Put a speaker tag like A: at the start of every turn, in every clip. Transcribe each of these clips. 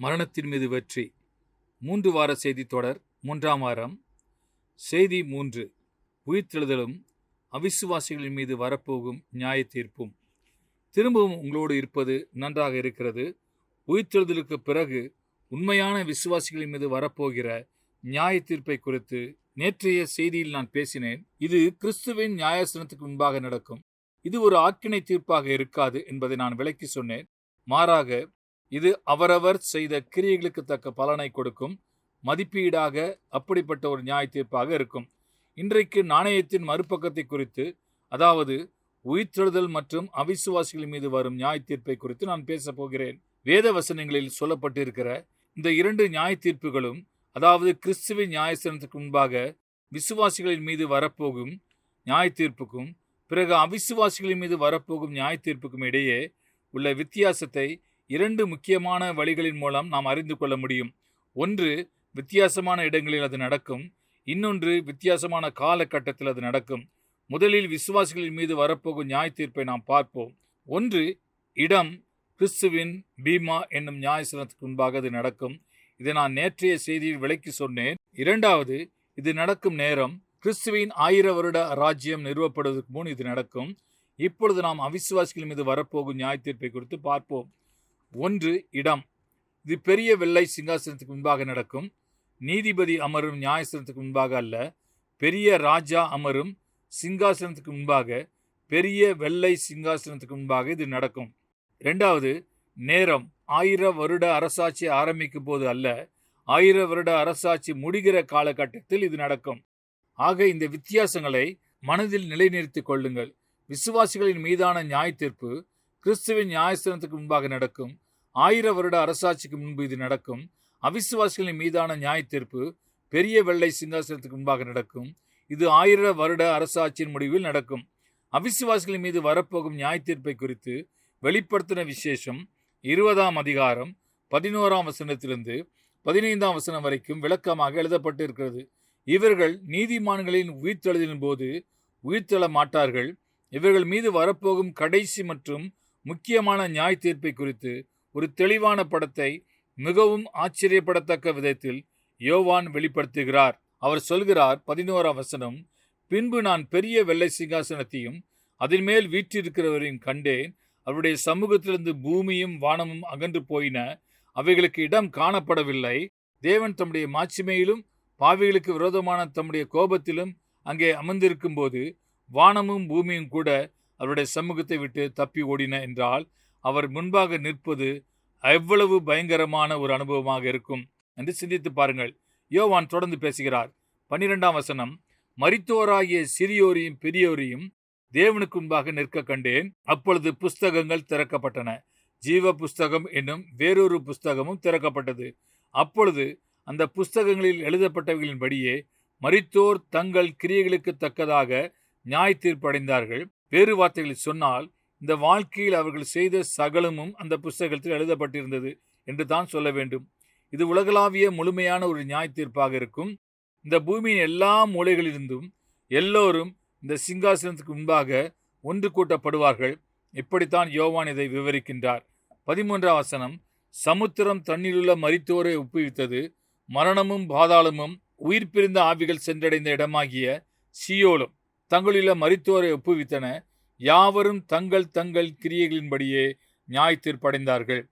A: மரணத்தின் மீது வெற்றி. மூன்று வார செய்தி தொடர் மூன்றாம் வாரம். செய்தி மூன்று. உயிர்த்தெழுதலும் அவிசுவாசிகளின் மீது வரப்போகும் நியாய தீர்ப்பும். திரும்பவும் உங்களோடு இருப்பது நன்றாக இருக்கிறது. உயிர்த்தெழுதலுக்கு பிறகு உண்மையான விசுவாசிகளின் மீது வரப்போகிற நியாய தீர்ப்பை குறித்து நேற்றைய செய்தியில் நான் பேசினேன். இது கிறிஸ்துவின் நியாயசனத்துக்கு முன்பாக நடக்கும். இது ஒரு ஆக்கினை தீர்ப்பாக இருக்காது என்பதை நான் விளக்கி சொன்னேன். மாறாக இது அவரவர் செய்த கிரியைகளுக்கு தக்க பலனை கொடுக்கும். மதிப்பீடாக அப்படிப்பட்ட ஒரு நியாய தீர்ப்பாக இருக்கும். இன்றைக்கு நாணயத்தின் மறுபக்கத்தை குறித்து அதாவது உயிர்த்தெழுதல் மற்றும் அவிசுவாசிகள் மீது வரும் நியாய தீர்ப்பை குறித்து நான் பேசப் போகிறேன். வேத வசனங்களில் சொல்லப்பட்டிருக்கிற இந்த இரண்டு நியாய தீர்ப்புகளும் அதாவது கிறிஸ்துவின் நியாயசனத்துக்கு முன்பாக விசுவாசிகளின் மீது வரப்போகும் நியாய தீர்ப்புக்கும் பிறகு அவிசுவாசிகளின் மீது வரப்போகும் நியாய தீர்ப்புக்கும் இடையே உள்ள வித்தியாசத்தை இரண்டு முக்கியமான வழிகளின் மூலம் நாம் அறிந்து கொள்ள முடியும். ஒன்று வித்தியாசமான இடங்களில் அது நடக்கும். இன்னொன்று வித்தியாசமான காலகட்டத்தில் அது நடக்கும். முதலில் விசுவாசிகளின் மீது வரப்போகும் நியாய தீர்ப்பை நாம் பார்ப்போம். ஒன்று இடம் கிறிஸ்துவின் பீமா என்னும் நியாயசனத்துக்கு முன்பாக அது நடக்கும். இதை நான் நேற்றைய செய்தியில் விளக்கி சொன்னேன். இரண்டாவது இது நடக்கும் நேரம் கிறிஸ்துவின் ஆயிர வருட ராஜ்யம் நிறுவப்படுவதற்கு முன் இது நடக்கும். இப்பொழுது நாம் அவிசுவாசிகள் மீது வரப்போகும் நியாய தீர்ப்பை குறித்து பார்ப்போம். ஒன்று இடம். இது பெரிய வெள்ளை சிங்காசனத்துக்கு முன்பாக நடக்கும். நீதிபதி அமரும் நியாயசனத்துக்கு முன்பாக அல்ல பெரிய ராஜா அமரும் சிங்காசனத்துக்கு முன்பாக பெரிய வெள்ளை சிங்காசனத்துக்கு முன்பாக இது நடக்கும். ரெண்டாவது நேரம். ஆயிர வருட அரசாட்சி ஆரம்பிக்கும் போது அல்ல ஆயிர வருட அரசாட்சி முடிகிற காலகட்டத்தில் இது நடக்கும். ஆக இந்த வித்தியாசங்களை மனதில் நிலைநிறுத்திக் கொள்ளுங்கள். விசுவாசிகளின் மீதான நியாய தீர்ப்பு கிறிஸ்துவின் நியாயஸ்தானத்துக்கு முன்பாக நடக்கும். ஆயிர வருட அரசாட்சிக்கு முன்பு இது நடக்கும். அவிசுவாசிகளின் மீதான நியாய தீர்ப்பு பெரிய வெள்ளை சிங்காசனத்துக்கு முன்பாக நடக்கும். இது ஆயிர வருட அரசாட்சியின் முடிவில் நடக்கும். அவிசுவாசிகளின் மீது வரப்போகும் நியாய தீர்ப்பை குறித்து வெளிப்படுத்தின விசேஷம் இருபதாம் அதிகாரம் பதினோராம் வசனத்திலிருந்து பதினைந்தாம் வசனம் வரைக்கும் விளக்கமாக எழுதப்பட்டு இருக்கிறது இவர்கள் நீதிமான்களின் உயிர்த்தெழுதலின் போது உயிர்த்தெழ மாட்டார்கள். இவர்கள் மீது வரப்போகும் கடைசி மற்றும் முக்கியமான நியாய தீர்ப்பை குறித்து ஒரு தெளிவான படத்தை மிகவும் ஆச்சரியப்படத்தக்க விதத்தில் யோவான் வெளிப்படுத்துகிறார். அவர் சொல்கிறார் பதினோராம் வசனம் பின்பு நான் பெரிய வெள்ளை சிங்காசனத்தையும் அதன் மேல் வீற்றிருக்கிறவரையும் கண்டேன். அவருடைய சமூகத்திலிருந்து பூமியும் வானமும் அகன்று போயின. அவைகளுக்கு இடம் காணப்படவில்லை. தேவன் தம்முடைய மாட்சிமையிலும் பாவிகளுக்கு விரோதமான தம்முடைய கோபத்திலும் அங்கே அமர்ந்திருக்கும் போது வானமும் பூமியும் கூட அவருடைய சமூகத்தை விட்டு தப்பி ஓடின என்றால் அவர் முன்பாக நிற்பது எவ்வளவு பயங்கரமான ஒரு அனுபவமாக இருக்கும் என்று சிந்தித்து பாருங்கள். யோவான் தொடர்ந்து பேசுகிறார். பன்னிரெண்டாம் வசனம் மரித்தோராகிய சிறியோரையும் பெரியோரையும் தேவனுக்கு முன்பாக நிற்க கண்டேன். அப்பொழுது புஸ்தகங்கள் திறக்கப்பட்டன. ஜீவ புஸ்தகம் என்னும் வேறொரு புஸ்தகமும் திறக்கப்பட்டது. அப்பொழுது அந்த புஸ்தகங்களில் எழுதப்பட்டவைகளின்படியே மரித்தோர் தங்கள் கிரியைகளுக்கு தக்கதாக நியாய தீர்ப்படைந்தார்கள் வேறு வார்த்தைகளில் சொன்னால் இந்த வாழ்க்கையில் அவர்கள் செய்த சகலமும் அந்த புஸ்தகத்தில் எழுதப்பட்டிருந்தது என்று தான் சொல்ல வேண்டும். இது உலகளாவிய முழுமையான ஒரு நியாய தீர்ப்பாக இருக்கும். இந்த பூமியின் எல்லா மூலைகளிலிருந்தும் எல்லோரும் இந்த சிங்காசனத்துக்கு முன்பாக ஒன்று கூட்டப்படுவார்கள். இப்படித்தான் யோவான் இதை விவரிக்கின்றார். பதிமூன்றாம் வசனம் சமுத்திரம் தண்ணீருள்ள மரித்தோரை ஒப்புவித்தது. மரணமும் பாதாளமும் உயிர் பிரிந்த ஆவிகள் சென்றடைந்த இடமாகிய சியோலும். தங்களில மறித்தோரை ஒப்புவித்தன. யாவரும் தங்கள் தங்கள் கிரியைகளின்படியே நியாய தீர்ப்படைந்தார்கள்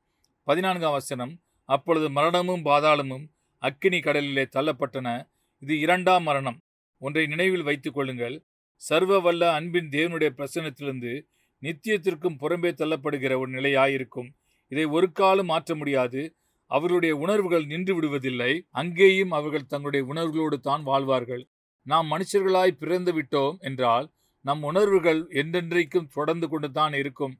A: பதினான்காம் வசனம். அப்பொழுது மரணமும் பாதாளமும் அக்கினி கடலிலே தள்ளப்பட்டன. இது இரண்டாம் மரணம். ஒன்றை நினைவில் வைத்துக் கொள்ளுங்கள். சர்வ வல்ல அன்பின் தேவனுடைய பிரசனத்திலிருந்து நித்தியத்திற்கும் புறம்பே தள்ளப்படுகிற ஒரு நிலையாயிருக்கும். இதை ஒரு காலம் மாற்ற முடியாது. அவர்களுடைய உணர்வுகள் நின்று விடுவதில்லை. அங்கேயும் அவர்கள் தங்களுடைய உணர்வுகளோடு தான் வாழ்வார்கள். நாம் மனுஷர்களாய் பிறந்து விட்டோம் என்றால் நம் உணர்வுகள் என்றென்றைக்கும் தொடர்ந்து கொண்டு தான் இருக்கும்.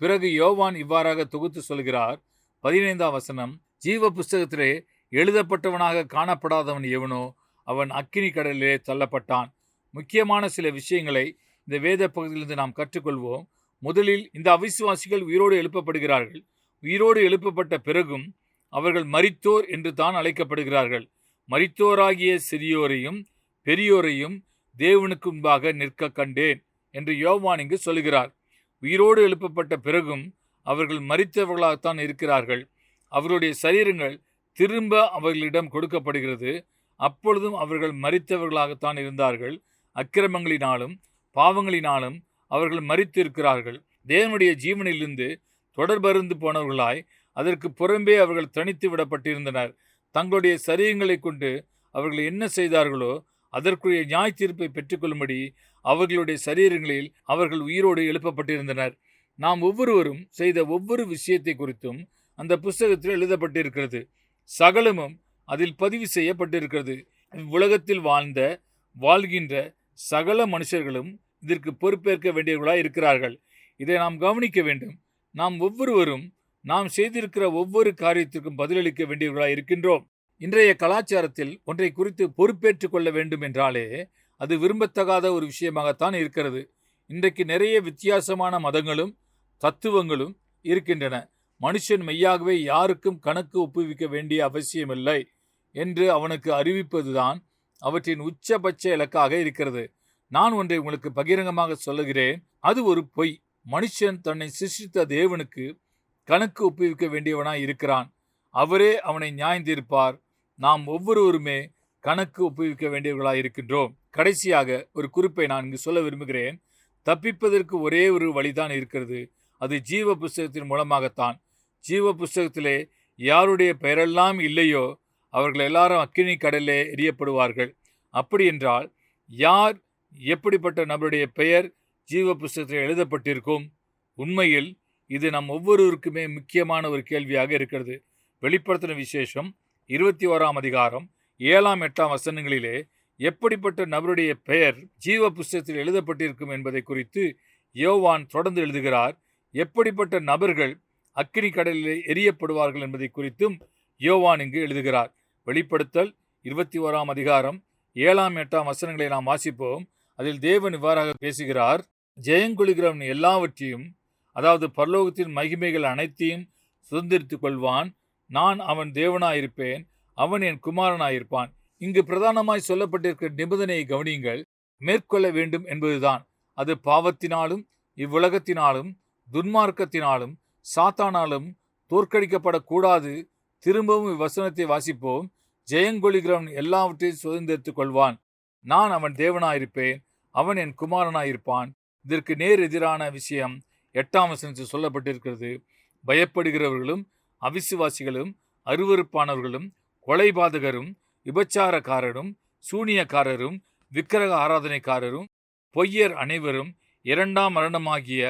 A: பிறகு யோவான் இவ்வாறாக தொகுத்து சொல்கிறார். பதினைந்தாம் வசனம் ஜீவ புஸ்தகத்திலே எழுதப்பட்டவனாக காணப்படாதவன் எவனோ அவன் அக்கினி கடலிலே தள்ளப்பட்டான். முக்கியமான சில விஷயங்களை இந்த வேத பகுதியிலிருந்து நாம் கற்றுக்கொள்வோம். முதலில் இந்த அவிசுவாசிகள் உயிரோடு எழுப்பப்படுகிறார்கள். உயிரோடு எழுப்பப்பட்ட பிறகும் அவர்கள் மரித்தோர் என்று தான் அழைக்கப்படுகிறார்கள். மரித்தோராகிய சிறியோரையும் பெரியோரையும் தேவனுக்கு முன்பாக நிற்க கண்டேன் என்று யோவான் இங்கு சொல்கிறார் உயிரோடு எழுப்பப்பட்ட பிறகும் அவர்கள் மறித்தவர்களாகத்தான் இருக்கிறார்கள். அவர்களுடைய சரீரங்கள் திரும்ப அவர்களிடம் கொடுக்கப்படுகிறது. அப்பொழுதும் அவர்கள் மறித்தவர்களாகத்தான் இருந்தார்கள். அக்கிரமங்களினாலும் பாவங்களினாலும் அவர்கள் மறித்து இருக்கிறார்கள் தேவனுடைய ஜீவனிலிருந்து தொடர்பருந்து போனவர்களாய் அதற்கு புறம்பே அவர்கள் தனித்து விடப்பட்டிருந்தனர். தங்களுடைய சரீரங்களை கொண்டு அவர்கள் என்ன செய்தார்களோ அதற்குரிய நியாய தீர்ப்பை பெற்றுக்கொள்ளும்படி அவர்களுடைய சரீரங்களில் அவர்கள் உயிரோடு எழுப்பப்பட்டிருந்தனர். நாம் ஒவ்வொருவரும் செய்த ஒவ்வொரு விஷயத்தை குறித்தும் அந்த புஸ்தகத்தில் எழுதப்பட்டிருக்கிறது. சகலமும் அதில் பதிவு செய்யப்பட்டிருக்கிறது. உலகத்தில் வாழ்ந்த வாழ்கின்ற சகல மனுஷர்களும் இதற்கு பொறுப்பேற்க வேண்டியவர்களாக இருக்கிறார்கள். இதை நாம் கவனிக்க வேண்டும். நாம் ஒவ்வொருவரும் நாம் செய்திருக்கிற ஒவ்வொரு காரியத்திற்கும் பதிலளிக்க வேண்டியவர்களாக இருக்கின்றோம். இன்றைய கலாச்சாரத்தில் ஒன்றை குறித்து பொறுப்பேற்று கொள்ள வேண்டும் என்றாலே அது விரும்பத்தகாத ஒரு விஷயமாகத்தான் இருக்கிறது. இன்றைக்கு நிறைய வித்தியாசமான மதங்களும் தத்துவங்களும் இருக்கின்றன. மனுஷன் மெய்யாகவே யாருக்கும் கணக்கு ஒப்புவிக்க வேண்டிய அவசியமில்லை என்று அவனுக்கு அறிவிப்பதுதான் அவற்றின் உச்சபட்ச இலக்காக இருக்கிறது. நான் ஒன்றை உங்களுக்கு பகிரங்கமாக சொல்லுகிறேன். அது ஒரு பொய். மனுஷன் தன்னை சிருஷ்டித்த தேவனுக்கு கணக்கு ஒப்புவிக்க வேண்டியவனாய் இருக்கிறான். அவரே அவனை நியாயந்திருப்பார். நாம் ஒவ்வொருவருமே கணக்கு ஒப்புவிக்க வேண்டியவர்களாக இருக்கின்றோம். கடைசியாக ஒரு குறிப்பை நான் இங்கு சொல்ல விரும்புகிறேன். தப்பிப்பதற்கு ஒரே ஒரு வழிதான் இருக்கிறது. அது ஜீவ புஸ்தகத்தின் மூலமாகத்தான். ஜீவ புஸ்தகத்திலே யாருடைய பெயரெல்லாம் இல்லையோ அவர்கள் எல்லாரும் அக்கினி கடலிலே எரியப்படுவார்கள் அப்படி என்றால் யார் எப்படிப்பட்ட நபருடைய பெயர் ஜீவ புஸ்தகத்தில் எழுதப்பட்டிருக்கும்? உண்மையில் இது நம் ஒவ்வொருவருக்குமே முக்கியமான ஒரு கேள்வியாக இருக்கிறது. வெளிப்படுத்தின விசேஷம் இருபத்தி ஓராம் அதிகாரம் ஏழாம் எட்டாம் வசனங்களிலே எப்படிப்பட்ட நபருடைய பெயர் ஜீவ புஸ்தத்தில் எழுதப்பட்டிருக்கும் என்பதை குறித்து யோவான் தொடர்ந்து எழுதுகிறார். எப்படிப்பட்ட நபர்கள் அக்கினி கடலிலே எரியப்படுவார்கள் என்பதை குறித்தும் யோவான் இங்கு எழுதுகிறார். வெளிப்படுத்தல் இருபத்தி ஓராம் அதிகாரம் ஏழாம் எட்டாம் வசனங்களை நாம் வாசிப்போம். அதில் தேவன் இவ்வாறாக பேசுகிறார். ஜெயங்கொள்கிறவன் எல்லாவற்றையும் அதாவது பரலோகத்தின் மகிமைகள் அனைத்தையும் சுதந்திரித்துக் கொள்வான். நான் அவன் தேவனாயிருப்பேன் அவன் என் குமாரனாயிருப்பான். இங்கு பிரதானமாய் சொல்லப்பட்டிருக்கிற நிபந்தனையை கவனியுங்கள். மேற்கொள்ள வேண்டும் என்பதுதான். அது பாவத்தினாலும் இவ்வுலகத்தினாலும் துன்மார்க்கத்தினாலும் சாத்தானாலும் தோற்கடிக்கப்படக்கூடாது. திரும்பவும் இவ்வசனத்தை வாசிப்போம். ஜெயங்கொழிகிறவன் எல்லாவற்றையும் சுதந்திரித்துக் கொள்வான். நான் அவன் தேவனாயிருப்பேன் அவன் என் குமாரனாயிருப்பான். இதற்கு நேர் எதிரான விஷயம் எட்டாம் வசனத்தில் சொல்லப்பட்டிருக்கிறது. பயப்படுகிறவர்களும் அவிசுவாசிகளும் அருவறுப்பானவர்களும் கொலைபாதகரும் விபச்சாரக்காரரும் சூனியக்காரரும் விக்கிரக ஆராதனைக்காரரும் பொய்யர் அனைவரும் இரண்டாம் மரணமாகிய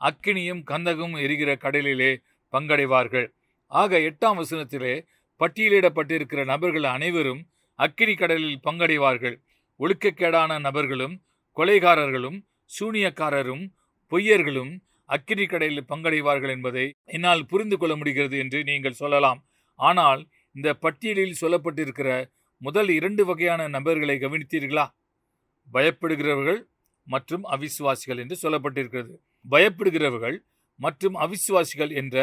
A: அக்கினியும் கந்தகமும் எரிகிற கடலிலே பங்கடைவார்கள். ஆக எட்டாம் வசனத்திலே பட்டியலிடப்பட்டிருக்கிற நபர்கள் அனைவரும் அக்கினி கடலில் பங்கடைவார்கள். ஒழுக்கக்கேடான நபர்களும் கொலைகாரர்களும் சூனியக்காரரும் பொய்யர்களும் அக்கினி கடையில் பங்கடைவார்கள் என்பதை என்னால் புரிந்து கொள்ள முடிகிறது என்று நீங்கள் சொல்லலாம். ஆனால் இந்த பட்டியலில் சொல்லப்பட்டிருக்கிற முதல் இரண்டு வகையான நபர்களை கவனித்தீர்களா? பயப்படுகிறவர்கள் மற்றும் அவிசுவாசிகள் என்று சொல்லப்பட்டிருக்கிறது. பயப்படுகிறவர்கள் மற்றும் அவிசுவாசிகள் என்ற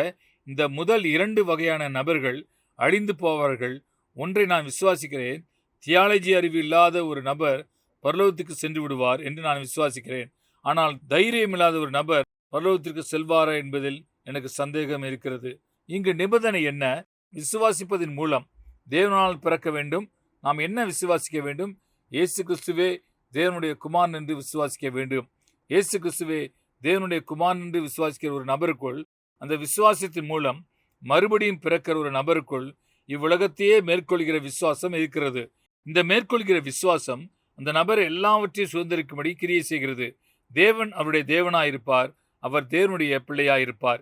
A: இந்த முதல் இரண்டு வகையான நபர்கள் அழிந்து போவார்கள். ஒன்றை நான் விசுவாசிக்கிறேன். தியாலஜி அறிவு இல்லாத ஒரு நபர் பரலோகத்துக்கு சென்று விடுவார் என்று நான் விசுவாசிக்கிறேன். ஆனால் தைரியம் இல்லாத ஒரு நபர் பரலோகத்திற்கு செல்வாரா என்பதில் எனக்கு சந்தேகம் இருக்கிறது. இங்கு நிபந்தனை என்ன? விசுவாசிப்பதன் மூலம் தேவனால் பிறக்க வேண்டும். நாம் என்ன விசுவாசிக்க வேண்டும்? இயேசு கிறிஸ்துவே தேவனுடைய குமார் என்று விசுவாசிக்க வேண்டும். இயேசு கிறிஸ்துவே தேவனுடைய குமார் என்று விசுவாசிக்கிற ஒரு நபருக்குள் அந்த விசுவாசத்தின் மூலம் மறுபடியும் பிறக்கிற ஒரு நபருக்குள் இவ்வுலகத்தையே மேற்கொள்கிற விசுவாசம் இருக்கிறது. இந்த மேற்கொள்கிற விசுவாசம் அந்த நபர் எல்லாவற்றையும் சுதந்திரிக்கும்படி கிரியை செய்கிறது. தேவன் அவருடைய தேவனாயிருப்பார். அவர் தேவனுடைய பிள்ளையாயிருப்பார்.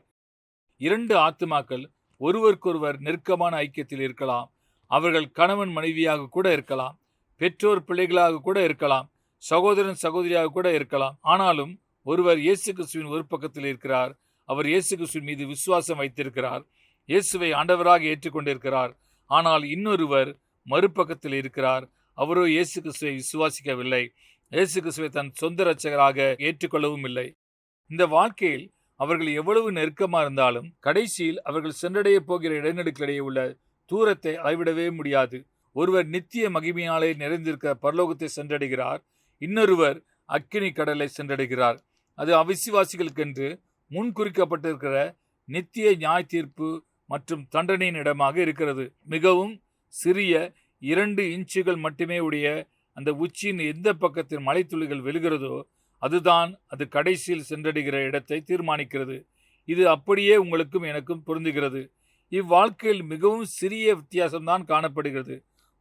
A: இரண்டு ஆத்துமாக்கள் ஒருவருக்கொருவர் நெருக்கமான ஐக்கியத்தில் இருக்கலாம். அவர்கள் கணவன் மனைவியாக கூட இருக்கலாம். பெற்றோர் பிள்ளைகளாக கூட இருக்கலாம். சகோதரன் சகோதரியாக கூட இருக்கலாம். ஆனாலும் ஒருவர் இயேசு கிறிஸ்துவின் ஒரு பக்கத்தில் இருக்கிறார். அவர் இயேசு கிறிஸ்துவின் மீது விசுவாசம் வைத்திருக்கிறார். இயேசுவை ஆண்டவராக ஏற்றுக்கொண்டிருக்கிறார். ஆனால் இன்னொருவர் மறுபக்கத்தில் இருக்கிறார். அவரோ இயேசு கிறிஸ்துவை விசுவாசிக்கவில்லை. இயேசு கிறிஸ்துவை தன் சொந்த இரட்சகராக ஏற்றுக்கொள்ளவும் இல்லை இந்த வாழ்க்கையில் அவர்கள் எவ்வளவு நெருக்கமாக இருந்தாலும் கடைசியில் அவர்கள் சென்றடைய போகிற இடைநடுக்கிடையே உள்ள தூரத்தை அளவிடவே முடியாது. ஒருவர் நித்திய மகிமையாலே நிறைந்திருக்கிற பரலோகத்தை சென்றடைகிறார். இன்னொருவர் அக்கினி கடலை சென்றடைகிறார். அது அவிசுவாசிகளுக்கென்று முன் குறிக்கப்பட்டிருக்கிற நித்திய நியாய தீர்ப்பு மற்றும் தண்டனையின் இடமாக இருக்கிறது. மிகவும் சிறிய இரண்டு இன்ச்சுகள் மட்டுமே உடைய அந்த உச்சியின் எந்த பக்கத்தில் மலைத்துளிகள் விழுகிறதோ அதுதான் அது கடைசியில் சென்றடைகிற இடத்தை தீர்மானிக்கிறது. இது அப்படியே உங்களுக்கும் எனக்கும் பொருந்துகிறது. இவ்வாழ்க்கையில் மிகவும் சிறிய வித்தியாசம்தான் காணப்படுகிறது.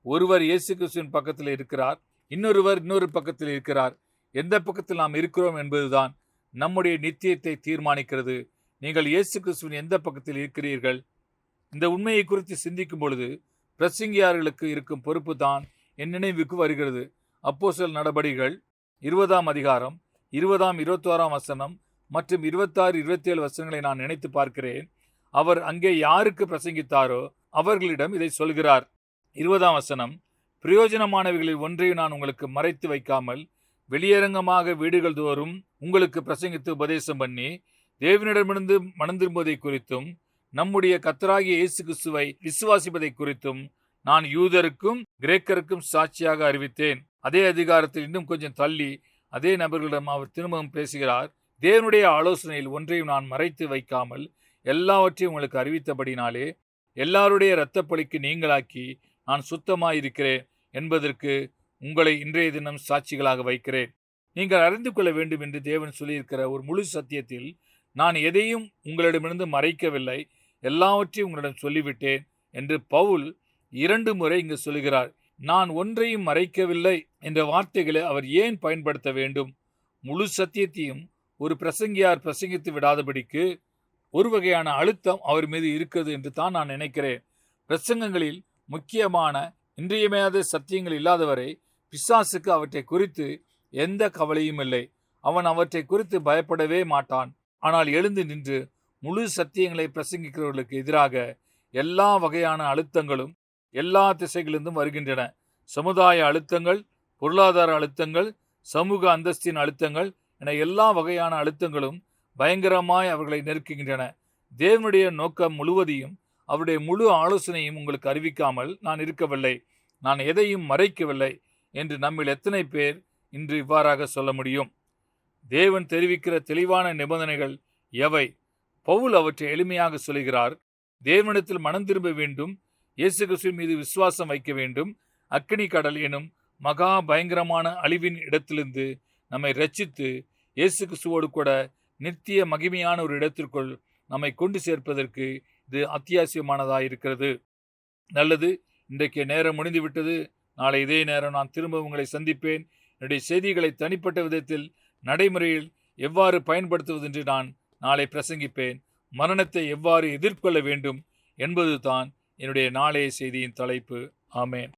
A: ஒருவர் இயேசு கிறிஸ்துவின் பக்கத்தில் இருக்கிறார் இன்னொருவர் இன்னொரு பக்கத்தில் இருக்கிறார். எந்த பக்கத்தில் நாம் இருக்கிறோம் என்பதுதான் நம்முடைய நித்தியத்தை தீர்மானிக்கிறது. நீங்கள் இயேசு கிறிஸ்துவின் எந்த பக்கத்தில் இருக்கிறீர்கள்? இந்த உண்மையை குறித்து சிந்திக்கும் பொழுது பிரசங்கியார்களுக்கு இருக்கும் பொறுப்பு தான் என் நினைவுக்கு வருகிறது. அப்போசல் நடபடிகள் இருபதாம் அதிகாரம் இருபதாம் இருபத்தோராம் வசனம் மற்றும் இருபத்தாறு இருபத்தேழு வசனங்களை நான் நினைத்து பார்க்கிறேன். அவர் அங்கே யாருக்கு பிரசங்கித்தாரோ அவர்களிடம் இதை சொல்கிறார். இருபதாம் வசனம் பிரயோஜனமானவைகளில் ஒன்றையும் நான் உங்களுக்கு மறைத்து வைக்காமல் வெளியரங்கமாக வீடுகள் தோறும் உங்களுக்கு பிரசங்கித்து உபதேசம் பண்ணி தேவனிடமிருந்து மனந்திரும்புவதை குறித்தும் நம்முடைய கத்தராகிய இயேசு கிறிஸ்துவை விசுவாசிப்பதை குறித்தும் நான் யூதருக்கும் கிரேக்கருக்கும் சாட்சியாக அறிவித்தேன். அதே அதிகாரத்தில் இன்னும் கொஞ்சம் தள்ளி அதே நபர்களிடம் அவர் திரும்பவும் பேசுகிறார் தேவனுடைய ஆலோசனையில் ஒன்றையும் நான் மறைத்து வைக்காமல் எல்லாவற்றையும் உங்களுக்கு அறிவித்தபடினாலே எல்லாருடைய இரத்தப்பழிக்கு நீங்களாக்கி நான் சுத்தமாயிருக்கிறேன் என்பதற்கு உங்களை இன்றைய தினம் சாட்சிகளாக வைக்கிறேன். நீங்கள் அறிந்து கொள்ள வேண்டும் என்று தேவன் சொல்லியிருக்கிற ஒரு முழு சத்தியத்தில் நான் எதையும் உங்களிடமிருந்து மறைக்கவில்லை எல்லாவற்றையும் உங்களிடம் சொல்லிவிட்டேன் என்று பவுல் இரண்டு முறை இங்கு சொல்கிறார் நான் ஒன்றையும் மறைக்கவில்லை என்ற வார்த்தைகளை அவர் ஏன் பயன்படுத்த வேண்டும்? முழு சத்தியத்தையும் ஒரு பிரசங்கியார் பிரசங்கித்து விடாதபடிக்கு ஒரு வகையான அழுத்தம் அவர் மீது இருக்கிறது என்று தான் நான் நினைக்கிறேன். பிரசங்கங்களில் முக்கியமான இன்றியமையாத சத்தியங்கள் இல்லாதவரை பிசாசுக்கு அவற்றை குறித்து எந்த கவலையும் இல்லை. அவன் அவற்றை குறித்து பயப்படவே மாட்டான். ஆனால் எழுந்து நின்று முழு சத்தியங்களை பிரசங்கிக்கிறவர்களுக்கு எதிராக எல்லா வகையான அழுத்தங்களும் எல்லா திசைகளிலிருந்தும் வருகின்றன. சமுதாய அழுத்தங்கள் பொருளாதார அழுத்தங்கள் சமூக அந்தஸ்தின் அழுத்தங்கள் என எல்லா வகையான அழுத்தங்களும் பயங்கரமாய் அவர்களை நெருக்குகின்றன. தேவனுடைய நோக்கம் முழுவதையும் அவருடைய முழு ஆலோசனையும் உங்களுக்கு அறிவிக்காமல் நான் இருக்கவில்லை. நான் எதையும் மறைக்கவில்லை என்று நம்மில் எத்தனை பேர் இன்று இவ்வாறாக சொல்ல முடியும்? தேவன் தெரிவிக்கிற தெளிவான நிபந்தனைகள் எவை? பவுல் அவற்றை எளிமையாக சொல்கிறார் தேவனிடத்தில் மனம் திரும்ப வேண்டும். இயேசு கிறிஸ்துவின் மீது விசுவாசம் வைக்க வேண்டும். அக்னி கடல் எனும் மகா பயங்கரமான அழிவின் இடத்திலிருந்து நம்மை ரட்சித்து இயேசு கிறிஸ்துவோடு கூட நித்திய மகிமையான ஒரு இடத்திற்குள் நம்மை கொண்டு சேர்ப்பதற்கு இது அத்தியாவசியமானதாக இருக்கிறது நல்லது இன்றைக்கு நேரம் முடிந்துவிட்டது. நாளை இதே நேரம் நான் திரும்ப உங்களை சந்திப்பேன். என்னுடைய செய்திகளை தனிப்பட்ட விதத்தில் நடைமுறையில் எவ்வாறு பயன்படுத்துவது என்று நான் நாளை பிரசங்கிப்பேன். மரணத்தை எவ்வாறு எதிர்கொள்ள வேண்டும் என்பது தான் என்னுடைய நாளைய செய்தியின் தலைப்பு. ஆமேன்.